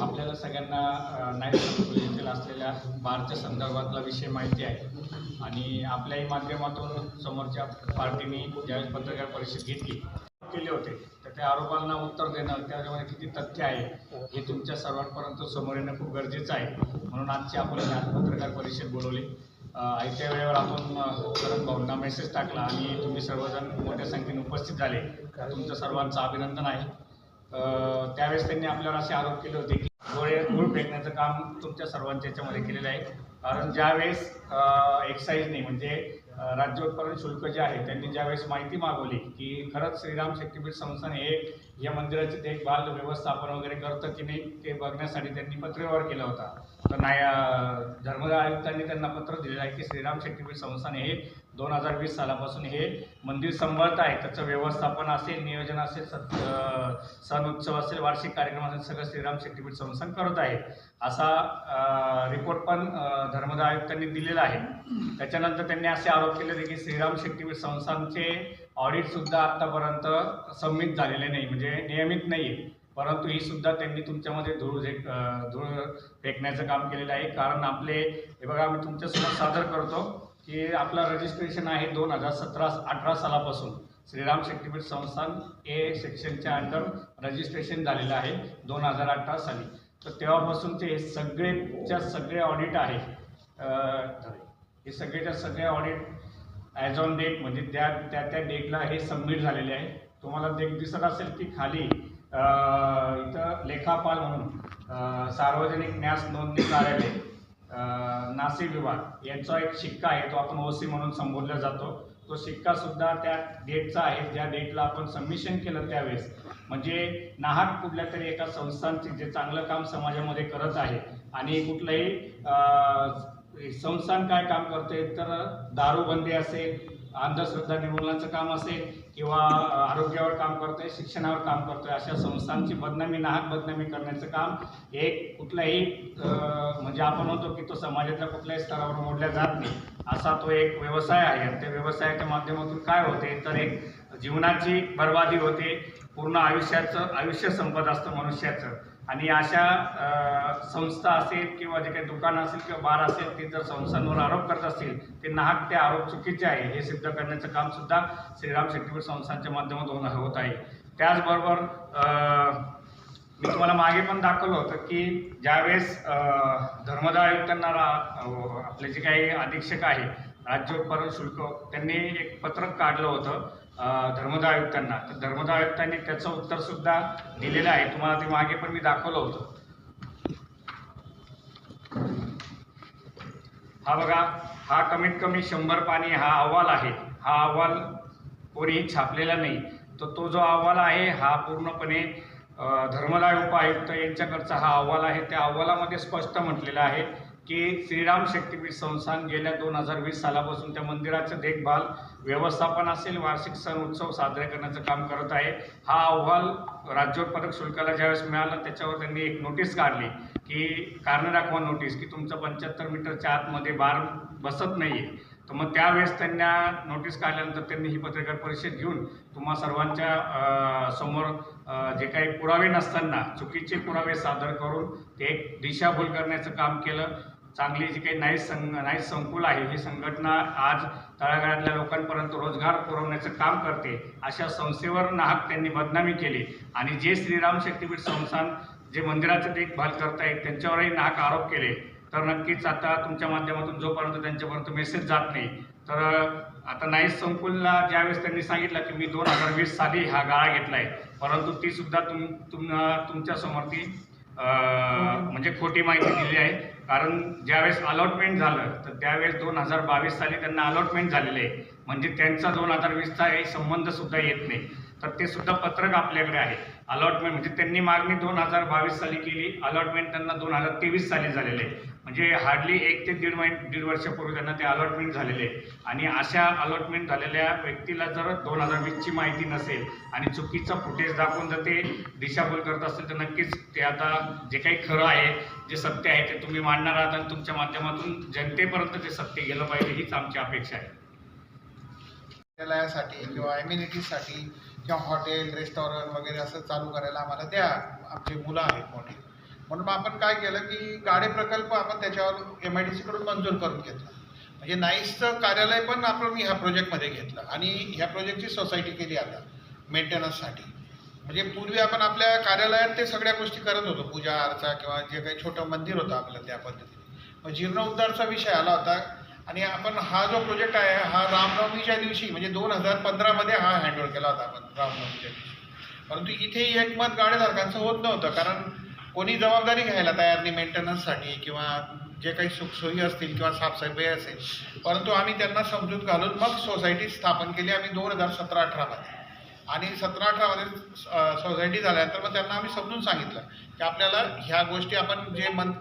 आपल्याला सगळ्यांना नाईट संकुल येथील असलेल्या बारच्या संदर्भातला विषय माहिती आहे. आणि आपल्याही माध्यमातून समोरच्या पार्टीने ज्यावेळेस पत्रकार परिषद घेतली केले होते तर त्या आरोपांना उत्तर देणं त्याच्यामध्ये किती तथ्य आहे हे तुमच्या सर्वांपर्यंत समोर येणं खूप गरजेचं आहे. म्हणून आजची आपण आज पत्रकार परिषद बोलवली. आयत्या वेळेवर आपण करण भाऊंना मेसेज टाकला आणि तुम्ही सर्वजण मोठ्या संख्येने उपस्थित झाले. तुमचं सर्वांचं अभिनंदन आहे. त्यावेळेस त्यांनी आपल्यावर असे आरोप केले होते की गोळे गुळ फेकण्याचं काम तुमच्या सर्वांच्या याच्यामध्ये केलेलं आहे. कारण ज्यावेळेस एक्साईजने म्हणजे राज्य उत्पादन शुल्क जे आहे त्यांनी ज्यावेळेस माहिती मागवली की खरंच श्रीराम शक्तीपीठ संस्थान हे या मंदिराची देखभाल व्यवस्थापन वगैरे करतं की नाही ते बघण्यासाठी त्यांनी पत्रव्यवहार केला होता. तर नाही धर्मदाय आयुक्तांनी त्यांना पत्र दिलेलं आहे की श्रीराम शक्तीपीठ संस्थान हे दोन हजार वीस सालापासून हे मंदिर सांभाळत आहे. त्याचं व्यवस्थापन असेल नियोजन असेल सत सण उत्सव असेल वार्षिक कार्यक्रम असेल सगळं श्रीराम शक्तीपीठ संस्थान करत आहे. असा रिपोर्ट पण धर्मदा आयुक्तांनी दिलेला आहे. त्याच्यानंतर त्यांनी असे आरोप केले होते की श्रीराम शक्तीपीठ संस्थानचे ऑडिटसुद्धा आत्तापर्यंत सबमिट झालेले नाही म्हणजे नियमित नाही आहे परंतु ही सुद्धा त्यांनी तुमच्यामध्ये धूळ जे धूळ फेकण्याचं काम केलेलं आहे. कारण आपले हे बघा आम्ही तुमच्यासोबत सादर करतो. की आपलं रजिस्ट्रेशन आहे दोन हजार सतरा अठरा सालापासून. श्रीराम शक्तीपीठ संस्थान ए सेक्शनच्या अंडर रजिस्ट्रेशन झालेलं आहे दोन हजार अठरा साली. तर तेव्हापासूनचे हे सगळेच्या सगळे ऑडिट आहे. हे सगळेच्या सगळे ऑडिट ॲज ऑन डेट म्हणजे त्या त्या त्या डेटला हे सबमिट झालेले आहे. तुम्हाला देख दिसत असेल की खाली इथं लेखापाल म्हणून सार्वजनिक न्यास नोंदणी कार्यालय नाशिक विभाग. यांचा एक शिक्का आहे तो आपण ओसी म्हणून संबोधला जातो. तो शिक्का सुद्धा त्या डेटचा आहे ज्या डेटला आपण सबमिशन केलं त्यावेळेस. म्हणजे नाहक कुठल्या तरी एका संस्थांचे जे चांगलं काम समाजामध्ये करत आहे आणि कुठलंही संस्थान काय काम करते तर दारूबंदी असेल अंधश्रद्धा निर्मूलनाचं काम असेल किंवा आरोग्यावर काम करतोय शिक्षणावर काम करतोय अशा संस्थांची बदनामी नाहक बदनामी करण्याचं काम एक कुठलाही म्हणजे आपण म्हणतो की तो समाजातल्या कुठल्याही स्तरावर मोडल्या जात नाही. असा तो एक व्यवसाय आहे आणि त्या व्यवसायाच्या माध्यमातून काय होते? तर एक जीवनाची बर्बादी होते. पूर्ण आयुष्याचं आयुष्य संपत असतं मनुष्याचं. आणि अशा संस्था असेल किंवा जे काही दुकान असेल किंवा बार असेल ते जर संस्थांवर आरोप करत असतील ते नाहक ते आरोप चुकीचे आहे हे सिद्ध करण्याचं काम सुद्धा श्रीराम शक्तीपीठ संस्थांच्या माध्यमातून होत आहे. त्याचबरोबर मी तुम्हाला मागे पण दाखवलं होतं की ज्यावेळेस अ, धर्मदाय आयुक्तांना आपले जे काही अधीक्षक आहे राज्य उत्पादन शुल्क त्यांनी एक पत्रक काढलं होतं. धर्मदाय आयुक्तांना तर धर्मदाय आयुक्तांनी त्याचं उत्तर सुद्धा दिलेलं आहे. तुम्हाला ते मागे पण मी दाखवलं होतं. हा बघा हा कमीत कमी शंभर पाणी हा अहवाल आहे. हा अहवाल कोणीही छापलेला नाही. तर तो जो अहवाल आहे हा पूर्णपणे धर्मदाय उपायुक्त यांच्याकडचा हा अहवाल आहे. त्या अहवालामध्ये स्पष्ट म्हटलेलं आहे की श्रीराम शक्तीपीठ संस्थान गेल्या दोन हजार वीस सालापासून त्या मंदिराचं देखभाल व्यवस्थापन असेल वार्षिक सण उत्सव साजरे करण्याचं काम करत आहे. हा अहवाल राज्योत्पादक शुल्काला ज्यावेळेस मिळाला त्याच्यावर त्यांनी एक नोटीस काढली की कारण दाखवा नोटीस की तुमचं पंच्याहत्तर मीटरच्या आतमध्ये बार बसत नाही आहे तर मग त्यावेळेस त्यांना नोटीस काढल्यानंतर त्यांनी ही पत्रकार परिषद घेऊन तुम्हा सर्वांच्या समोर जे काही पुरावे नसताना चुकीचे पुरावे सादर करून ते एक दिशाभूल करण्याचं काम केलं. चांगली जी काही नाईस संघ नाईस संकुल आहे ही संघटना आज तळागाळातल्या लोकांपर्यंत रोजगार पुरवण्याचं काम करते अशा संस्थेवर नाहक त्यांनी बदनामी केली. आणि जे श्रीराम शक्तीपीठ संस्थान जे मंदिराचं देखभाल करतायत त्यांच्यावरही नाहक आरोप केले. तर नक्कीच आता तुमच्या माध्यमातून जोपर्यंत त्यांच्यापर्यंत मेसेज जात नाही तर आता नाईस संकुलला ज्यावेळेस त्यांनी सांगितलं की मी दोन हजार वीस साली हा गाळा घेतलाय परंतु ती सुद्धा तुम तुम तुमच्यासमोर ती म्हणजे खोटी माहिती दिली आहे. कारण ज्यावेळेस अलॉटमेंट झालं तर त्यावेळेस दोन हजार बावीस साली त्यांना अलॉटमेंट झालेले आहे. म्हणजे त्यांचा दोन हजार वीसचा काही संबंधसुद्धा येत नाही. तर ते सुद्धा पत्रक आपल्याकडे आहे. अलॉटमेंट म्हणजे त्यांनी मागणी दोन हजार बावीस साली केली. अलॉटमेंट त्यांना दोन हजार तेवीस साली झालेले. म्हणजे हार्डली एक ते दीड महिने दीड वर्षापूर्वी त्यांना ते अलॉटमेंट झालेले. आहे आणि अशा अलॉटमेंट झालेल्या व्यक्तीला जर दोन हजार वीसची माहिती नसेल आणि चुकीचा फुटेज दाखवून जर ते दिशाभूल करत असेल तर नक्कीच ते आता जे काही खरं आहे जे सत्य आहे ते तुम्ही मांडणार आहात आणि तुमच्या माध्यमातून जनतेपर्यंत ते सत्य गेलं पाहिजे हीच आमची अपेक्षा आहे. कार्यालयासाठी किंवा ॲम्युनिटीसाठी किंवा हॉटेल रेस्टॉरंट वगैरे असं चालू करायला आम्हाला द्या. आमचे मुलं आहेत मोठे. म्हणून मग आपण काय केलं की गाडे प्रकल्प आपण त्याच्यावर एम आय डी सीकडून मंजूर करून घेतला. म्हणजे नाईसचं कार्यालय पण आपण ह्या प्रोजेक्टमध्ये घेतलं आणि ह्या प्रोजेक्टची सोसायटी केली आता मेंटेनन्ससाठी. म्हणजे पूर्वी आपण आपल्या कार्यालयात ते सगळ्या गोष्टी करत होतो पूजा अर्चा किंवा जे काही छोटं मंदिर होतं आपलं त्या पद्धतीने. मग जीर्णोद्धारचा विषय आला होता. आणि आपण हा जो प्रोजेक्ट आहे हा रामनवमीच्या दिवशी म्हणजे दोन हजार पंधरामध्ये हा हँडओव्हर केला होता आपण रामनवमीच्या दिवशी. परंतु इथे एकमत गाडेधारकांचं होत नव्हतं कारण कोणी जबाबदारी घ्यायला तयार नाही मेंटेनन्ससाठी किंवा जे काही सुखसोयी असतील किंवा साफसफाई असेल. परंतु आम्ही त्यांना समजूत घालून मग सोसायटी स्थापन केली आम्ही दोन हजार सतरा अठरामध्ये आणि सतरा अठरामध्ये सोसायटी झाल्यानंतर मग त्यांना आम्ही समजून सांगितलं की आपल्याला ह्या गोष्टी आपण जे मन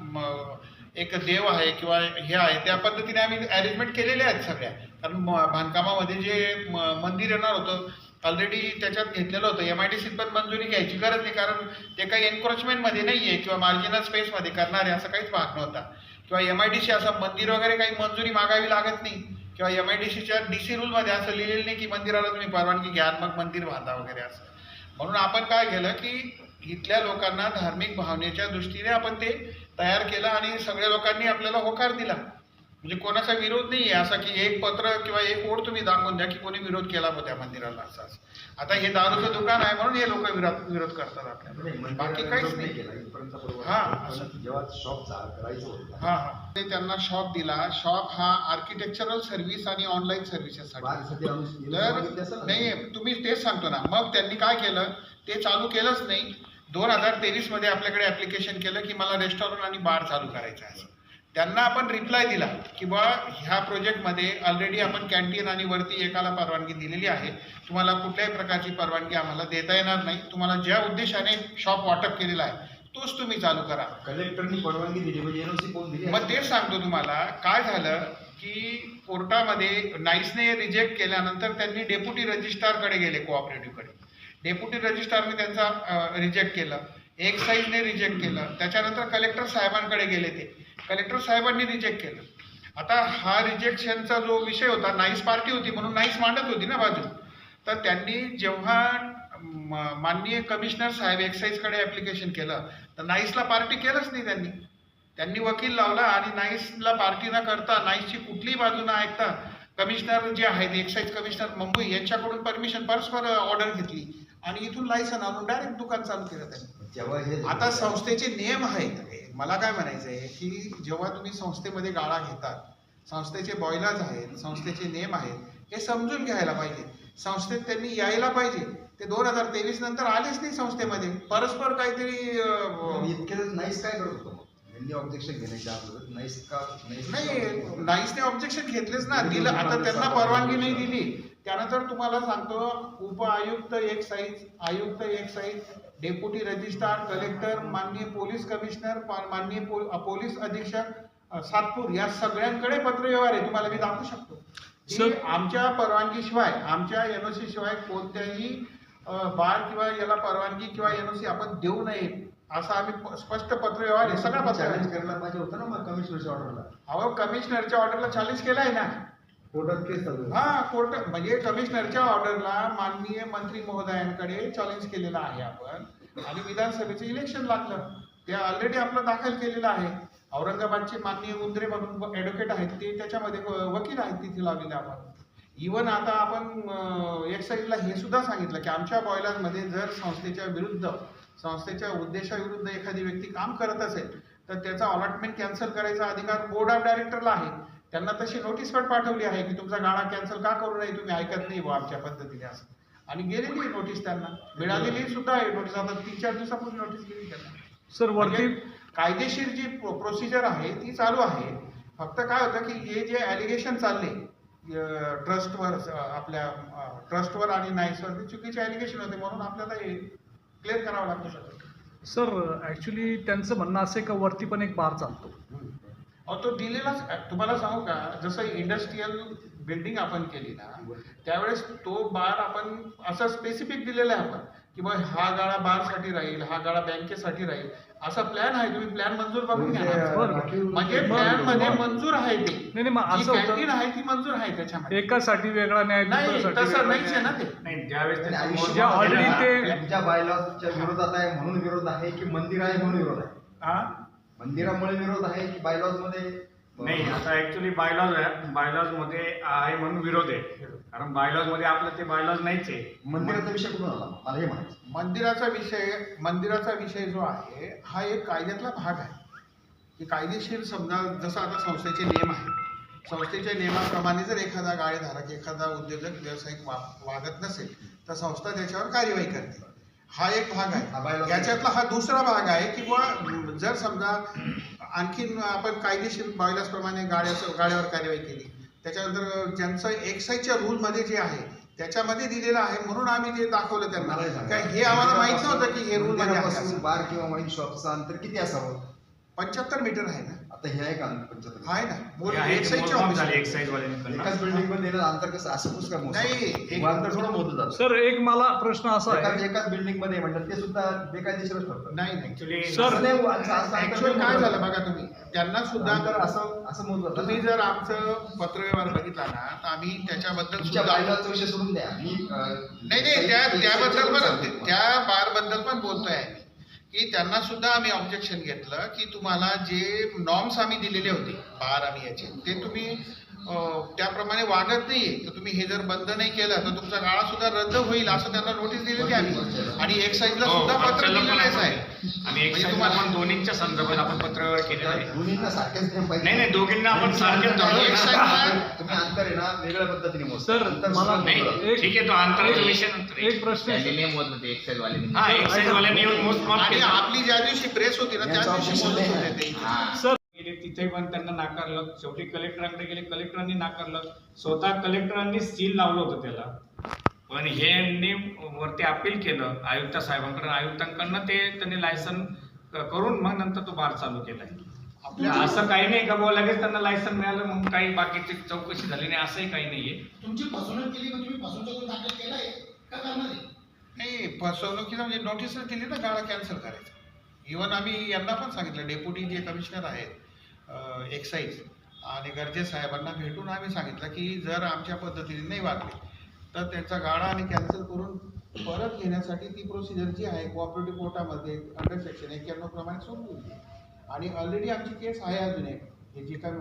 एक देव आहे किंवा हे आहे त्या पद्धतीने आम्ही अरेंजमेंट केलेल्या आहेत सगळ्या. कारण बांधकामामध्ये जे म- मंदिर येणार होतं ऑलरेडी त्याच्यात घेतलेलं होतं. एम आय डी सीत पण मंजुरी घ्यायची गरज नाही कारण ते काही एन्क्रोचमेंटमध्ये नाही आहे किंवा मार्जिनल स्पेसमध्ये करणारे असं काहीच भाग नव्हता. किंवा एम आय डी सी असं मंदिर वगैरे काही मंजुरी मागावी लागत नाही. किंवा एम आय डी सीच्या डी सी रूलमध्ये असं लिहिलेलं नाही की मंदिराला तुम्ही परवानगी घ्या मग मंदिर बांधा वगैरे असं. म्हणून आपण काय केलं की इथल्या लोकांना धार्मिक भावनेच्या दृष्टीने आपण ते तयार केलं आणि सगळ्या लोकांनी आपल्याला होकार दिला. म्हणजे कोणाचा विरोध नाही आहे असा की एक पत्र किंवा एक ओढ तुम्ही दाखवून द्या की कोणी विरोध केला होता त्या मंदिराला असं असं. आता हे दारूचं दुकान आहे म्हणून हे लोक विरोध विरोध करतात आपल्याला. बाकी काहीच नाही हा. जेव्हा शॉप करायचं होतं हा हा. ते त्यांना शॉप दिला. शॉप हा आर्किटेक्चरल सर्व्हिस आणि ऑनलाईन सर्व्हिसेससाठी तर? नाही. तुम्ही तेच सांगतो ना. मग त्यांनी काय केलं? ते चालू केलंच नाही. दोन हजार तेवीसमध्ये आपल्याकडे ऍप्लिकेशन केलं की मला रेस्टॉरंट आणि बार चालू करायचं आहे. त्यांना आपण रिप्लाय दिला की बा ह्या प्रोजेक्टमध्ये ऑलरेडी आपण कॅन्टीन आणि वरती एकाला परवानगी दिलेली आहे. तुम्हाला कुठल्याही प्रकारची परवानगी आम्हाला देता येणार नाही. तुम्हाला ज्या उद्देशाने शॉप वाटप केलेला आहे तोच तुम्ही चालू करा. कलेक्टरनी परवानगी दिली म्हणजे एनओसी कोण दिली मग तेच सांगतो तुम्हाला काय झालं की कोर्टामध्ये नाईसने रिजेक्ट केल्यानंतर त्यांनी डेप्युटी रजिस्ट्रारकडे गेले कोऑपरेटिव्हकडे डेप्युटी रजिस्ट्रारने त्यांचा रिजेक्ट केलं. एक्साईजने रिजेक्ट केलं. त्याच्यानंतर कलेक्टर साहेबांकडे गेले ते. कलेक्टर साहेबांनी रिजेक्ट केलं. आता हा रिजेक्शनचा जो विषय होता नाईस पार्टी होती म्हणून नाईस मांडत होती ना बाजू. तर त्यांनी जेव्हा माननीय कमिशनर साहेब एक्साईजकडे ऍप्लिकेशन केलं तर नाईसला पार्टी केलंच नाही त्यांनी. त्यांनी वकील लावला आणि नाईसला पार्टी न करता नाईसची कुठलीही बाजू न ऐकता कमिशनर जे आहेत एक्साईज कमिशनर मुंबई यांच्याकडून परमिशन परस्पर ऑर्डर घेतली. आणि इथून लायसन आणून डायरेक्ट दुकान चालू केलं त्यांनी. आता संस्थेचे नियम आहेत. मला काय म्हणायचं आहे की जेव्हा तुम्ही संस्थेमध्ये गाळा घेतात संस्थेचे बॉयलर्स आहेत संस्थेचे नियम आहेत हे समजून घ्यायला पाहिजे. संस्थेत त्यांनी यायला पाहिजे. ते दोन हजार तेवीस नंतर आलेच नाही संस्थेमध्ये. परस्पर काहीतरी अं, इतके नाईस काय करत होतं ऑब्जेक्शन घेण्याच्या अगोदर का नाही नाईसने ऑब्जेक्शन घेतलेच ना. दिलं आता त्यांना परवानगी नाही दिली. त्यानंतर तुम्हाला सांगतो उप आयुक्त एक साईज आयुक्त एक साईज डेप्युटी रजिस्ट्रार कलेक्टर माननीय पोलीस कमिशनर माननीय पो- पोलीस अधीक्षक सातपूर या सगळ्यांकडे पत्रव्यवहार आहे. तुम्हाला मी दाखवू शकतो. आमच्या परवानगीशिवाय आमच्या एनओसी शिवाय कोणत्याही बार किंवा याला परवानगी किंवा एनओसी आपण देऊ नये असं आम्ही स्पष्ट पत्रव्यवहार आहे. सगळा चॅलेंज पत्र करायला पाहिजे होतं ना मग कमिशनरच्या ऑर्डरला अहो कमिशनरच्या ऑर्डरला चॅलेंज केलाय ना. कोर्टात केस चालू आहे. हा कोर्ट म्हणजे कमिशनरच्या ऑर्डरला माननीय मंत्री महोदयांकडे चॅलेंज केलेला आहे आपण. आणि विधानसभेचं इलेक्शन लागलं. ते ऑलरेडी आपलं दाखल केलेलं आहे. औरंगाबादचे माननीय उंद्रे म्हणून ऍडव्होकेट आहेत ते त्याच्यामध्ये व- वकील आहेत तिथे लावलेले आपण. इवन आता आपण एक्साईजला हे सुद्धा सांगितलं की आमच्या बॉयलरमध्ये जर संस्थेच्या विरुद्ध संस्थेच्या उद्देशाविरुद्ध एखादी व्यक्ती काम करत असेल तर त्याचा अलॉटमेंट कॅन्सल करायचा अधिकार बोर्ड ऑफ डायरेक्टरला आहे. त्यांना तशी नोटीस पण पाठवली आहे की तुमचा गाळा कॅन्सल का करू नये तुम्ही ऐकत नाही आमच्या पद्धतीने असं. आणि गेलेली आहे नोटीस त्यांना. मिळालेली सुद्धा आहे नोटीस आता तीन चार दिवसापूर्वी नोटीस गेली त्यांना. सर म्हणजे वरती कायदेशीर जी प्रोसिजर आहे ती चालू आहे. फक्त काय होतं की हे जे ॲलिगेशन चालले ट्रस्टवर आपल्या ट्रस्टवर आणि नाईसवर ते चुकीचे ॲलिगेशन होते म्हणून आपल्याला हे क्लिअर करावं लागतं सगळं. सर ॲक्च्युली त्यांचं म्हणणं असं आहे का वरती पण एक बार चालतो? अहो तो दिलेलाच तुम्हाला सांगू का जसं इंडस्ट्रीयल बिल्डिंग आपण केली ना त्यावेळेस तो बार आपण असं स्पेसिफिक दिलेला आहे आपण की मग हा गाळा बारसाठी राहील हा गाळा बँकेसाठी राहील असा प्लॅन आहे तुम्ही प्लॅन मंजूर करून घ्या ना. बरं. म्हणजे बरं. प्लॅनमध्ये मंजूर आहे ते नाही नाही मग जी असं कॅन्टीन होतं आहे ती मंजूर आहे त्याच्यामध्ये एकासाठी वेगळा न्याय नाही दुसऱ्यासाठी तसं वेगळा नाहीच आहे. ना ते नाही ज्यावेळेस आणि त्याचं आयुष्य- ज्या मोजमाप already केलं ना, ते- तुमच्या बायलॉजच्या विरोधात आहे म्हणून विरोध आहे की मंदिर आहे म्हणून विरोध आहे हा मंदिरामुळे विरोध आहे की बायलॉजमध्ये? नाही आता ऍक्च्युली बायलॉज आहे. बायलॉजमध्ये आहे म्हणून विरोध आहे. कारण बायलॉजमध्ये आपलं ते बायलॉज नाहीच आहे. मंदिराचा विषय कुठून आला? मला हे म्हणायचं. मंदिराचा विषय मंदिराचा विषय जो आहे हा एक कायद्यातला भाग आहे. की कायदेशीर समजा जसं आता संस्थेचे नियम आहेत. संस्थेच्या नियमाप्रमाणे जर एखादा गाळेधारक एखादा उद्योजक व्यावसायिक वागत नसेल तर संस्था त्याच्यावर कार्यवाही करते. हा एक भाग आहे याच्यातला हा दुसरा भाग आहे की बुवा जर समजा आणखीन आपण कायदेशीर बायलास प्रमाणे गाड्याचं गाड्यावर कार्यवाही केली त्याच्यानंतर ज्यांचं एक्साईजच्या रूलमध्ये जे आहे त्याच्यामध्ये दिलेलं आहे म्हणून आम्ही ते दाखवलं त्यांना हे. काय हे आम्हाला माहीत नव्हतं की हे रूल. बार किंवा वाईन शॉपचं अंतर किती असावं पंच्याहत्तर मीटर आहे ना आता हे आहे का पंच्याहत्तर आहे ना बोल हे आहे ते एक्साईजच्या मोजमाप ऑफिस झाले आहे. एक्साईज वाल्यांकडनं एकाच बिल्डिंगमध्ये अंतर कसं असं मोजतं. नाही, एक- अंतर थोडं जातं सर एक मला प्रश्न असा एकाच आहे एकाच बिल्डिंगमध्ये म्हणतात ते सुद्धा बेकायदेशीरच ठरतं नाही नाही ऍक्च्युली सर- असं नाही, असं- असं अंतर ऍक्च्युअल नाही काय मोजलं झालं. बघा तुम्ही त्यांना सुद्धा अंतर असं असं मोजलं जातं. तुम्ही जर आमचं पत्रव्यवहार बघितला ना तर आम्ही त्याच्याबद्दल तुमच्या सुद्धा बायलॉजचा विषय सोडून द्या मी अं, नाही नाही त्या त्याबद्दल पण. त्या बारबद्दल पण बोलतोय. की त्यांना सुद्धा आम्ही ऑब्जेक्शन घेतलं की तुम्हाला जे नॉर्म्स आम्ही दिलेले होते बार आम्ही याचे ते तुम्ही त्याप्रमाणे वागत नाहीये. तर तुम्ही हे जर बंद नाही केलं तर तुमचा गाळा सुद्धा रद्द होईल असं त्यांना नोटीस दिलेली आम्ही. आणि एक्साईजला हो, सुद्धा पत्र आपण- आहे आणि म्हणजे तुम्हाला- आपण दोन्हीच्या संदर्भात आपण पत्रव्यवहार केलेला आहे. दोन्हींना सारखेच नियम पाहिजे. नाही नाही दोघींना आपण सारखेच तुम्ही अंतर आहे ना वेगळ्या पद्धतीने. सर, मला- नाही ठीक आहे तो अंतराचा विषय नंतर एक प्रश्न आहे, नाही मोजलं ते एक्साईज वाल्यांनी हा एक्साईज वाल्यांनी येऊन मोजमाप आणि केलं. आपली ज्या दिवशी प्रेस होती ना त्या दिवशी ऑफिस मोजत नाही होते ते हा. सर तिथे पण त्यांना नाकारलं. शेवटी कलेक्टरांकडे गेले. कलेक्टरांनी नाकारलं. स्वतः कलेक्टरांनी सील लावलं होतं त्याला. पण हे यांनी वरती अपील केलं. आयुक्त साहेबांकडे आयुक्तांकडनं ते त्यांनी लायसन करून मग नंतर तो बार चालू केलाय आपल्या असं काही नाही का बुवा? लगेच त्यांना लायसन मिळालं. मग काही बाकीची चौकशी झाली नाही. असंही काही नाहीये. तुमची फसवणूक केली तुम्ही फसवणूक दाखल केलाय? का करणार आहे? नाही फसवणुकीचा म्हणजे नोटीसच दिली ना गाळा कॅन्सल करायचं. इवन आम्ही यांना पण सांगितलं. डेप्युटी जे कमिशनर आहेत एक्साईज आणि गरजे साहेबांना भेटून आम्ही सांगितलं की जर आमच्या पद्धतीने नाही वागले तर त्यांचा गाळा आणि कॅन्सल करून परत घेण्यासाठी ती प्रोसिजर जी आहे कोऑपरेटिव्ह कोर्टामध्ये अंडर सेक्शन एक्क्याण्णव प्रमाणे सुरू होती आणि ऑलरेडी आमची केस आहे अजून एक हे जी काय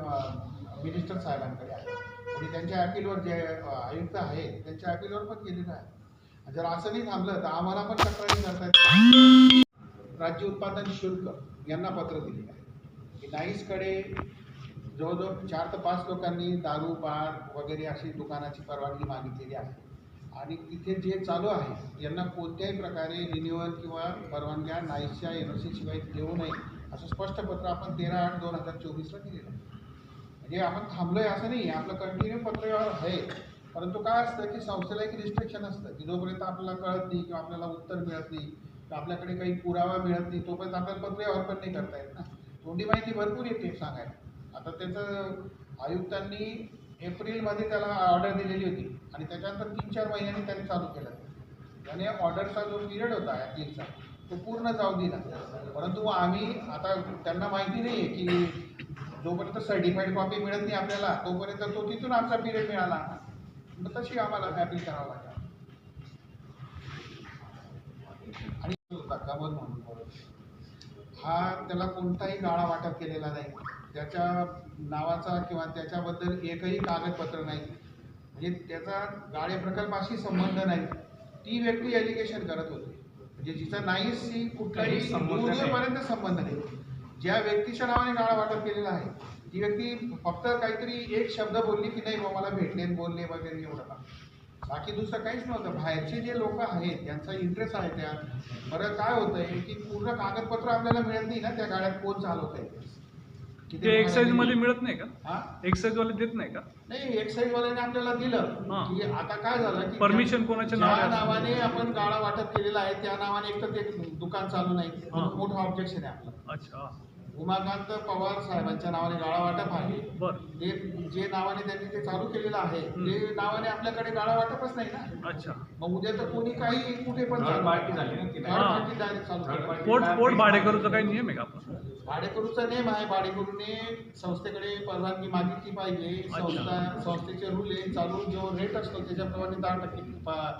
मिनिस्टर साहेबांकडे आहे. आणि त्यांच्या अपीलवर जे आयुक्त आहेत त्यांच्या अपीलवर पण केलेलं आहे. जर असं नाही थांबलं तर आम्हाला पण तक्रारी करतायत राज्य उत्पादन शुल्क यांना पत्र दिलेलं आहे. नाईसकडे जवळजवळ चार ते पाच लोकांनी दारू बार वगैरे अशी दुकानाची परवानगी मागितलेली आहे. आणि तिथे जे चालू आहे यांना कोणत्याही प्रकारे रिन्युअल किंवा परवानग्या नाईसच्या एन ओ सीशिवाय देऊ नये असं स्पष्ट पत्र आपण तेरा आठ दोन हजार चोवीसला दिलेलं आहे. म्हणजे आपण थांबलो आहे असं नाही आपलं कंटिन्यू पत्रव्यवहार आहे. परंतु काय असतं की संस्थेला एक रिस्ट्रिक्शन असतं की जोपर्यंत आपल्याला कळत नाही किंवा आपल्याला उत्तर मिळत नाही किंवा आपल्याकडे काही पुरावा मिळत नाही तोपर्यंत आपल्याला पत्रव्यवहार पण नाही करता येत ना. तोंडी माहिती भरपूर येते सांगायला. आता त्याचं आयुक्तांनी एप्रिलमध्ये त्याला ऑर्डर दिलेली होती आणि त्याच्यानंतर तीन चार महिन्यांनी त्यांनी चालू केलं. त्याने ऑर्डरचा जो पिरियड होता ॲपलिकचा तो पूर्ण जाऊ दिला. परंतु आम्ही आता त्यांना माहिती नाही आहे की जोपर्यंत सर्टिफाईड कॉपी मिळत नाही आपल्याला तोपर्यंत तो तिथून आमचा पिरियड मिळाला. मग तशी आम्हाला ॲपिल करावं लागेल. आणि म्हणून? हा त्याला कोणताही गाळा वाटप केलेला नाही. त्याच्या नावाचा किंवा त्याच्याबद्दल एकही कागदपत्र नाही. म्हणजे त्याचा गाळे प्रकल्पाशी संबंध नाही. ती व्यक्ती एलिगेशन करत होती. म्हणजे जिचा नाहीशी कुठलाही काही संबंध नाही. नाही. ज्या व्यक्तीच्या नावाने गाळा वाटप केलेला आहे ती व्यक्ती फक्त काहीतरी एक शब्द बोलली की नाही बा मला भेटले बोलले वगैरे एवढं. बाकी दुसरं काहीच नव्हतं. बाहेरचे जे लोक आहेत त्यांचा इंटरेस्ट आहे त्यात बरं काय होतंय की पूर्ण कागदपत्र आपल्याला मिळत नाही ना त्या गाड्यात कोण चालवत आहे ते एक्साईजमध्ये? मिळत नाही का? एक्साईज वाले देत नाही का? नाही एक्साईज वाल्याने आपल्याला दिलं. की आता काय झालं की परमिशन कोणाच्या नावाने आपण गाळा वाटप केलेला आहे त्या नावाने एक तर ते दुकान चालू नाही. मोठं ऑब्जेक्शन आहे आपलं. अच्छा. उमाकांत पवार साहेबांच्या नावाने गाळा वाटप आहे. बर. ते जे नावाने त्यांनी ते चालू केलेलं आहे ते नावाने आपल्याकडे गाळा वाटपच नाही ना? अच्छा. मग उद्या तर कोणी काही कुठे पण Third चालू. party झाली ना ती Third हा. party direct चालू Third केलं. party. पोट पोट भाडेकरूचा काही नियम आहे का आपण? भाडेकरूचा नेम आहे. भाडेकरूने संस्थेकडे परवानगी मागितली पाहिजे. संस्था संस्थेचे रूल आहे. चालू जो रेट असतो त्याच्याप्रमाणे दहा टक्के पा-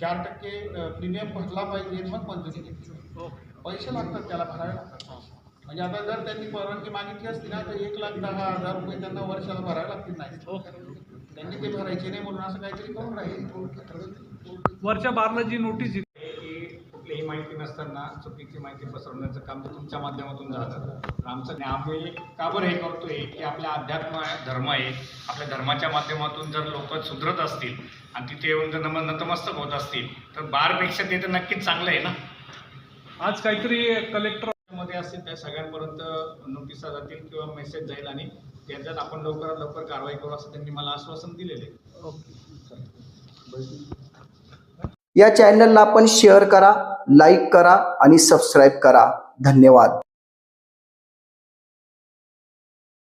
चार टक्के प्रीमियम भरला पाहिजे. मग मंजुरी घेतली ओके. पैसे लागतात त्याला भरावे लागतात. म्हणजे आता जर त्यांनी परवानगी मागितली असती ना तर एक लाख दहा हजार रुपये त्यांना वर्षाला भरावे लागतील नाही. ओके त्यांनी ते भरायचे नाही म्हणून असं काहीतरी करून राहील. वरच्या बारला जी नोटीस कुठलीही माहिती नसताना चुकीची माहिती पसरवण्याचं काम ते तुमच्या माध्यमातून झालं. तर आमचं आम्ही का बरं हे करतोय? की आपल्या अध्यात्म धर्म आहे. आपल्या धर्माच्या माध्यमातून जर लोक सुधरत असतील आणि तिथे येऊन जर नम नतमस्तक होत असतील तर बारपेक्षा ते तर नक्कीच चांगलं आहे ना? आज काहीतरी कलेक्टर असतील त्या सगळ्यांपर्यंत नोटिसा जातील किंवा मेसेज जाईल आणि त्याच्यात आपण लवकरात लवकर कारवाई करू असं त्यांनी मला आश्वासन दिलेले या चॅनलला आपण शेअर करा लाईक करा आणि सबस्क्राईब करा. धन्यवाद.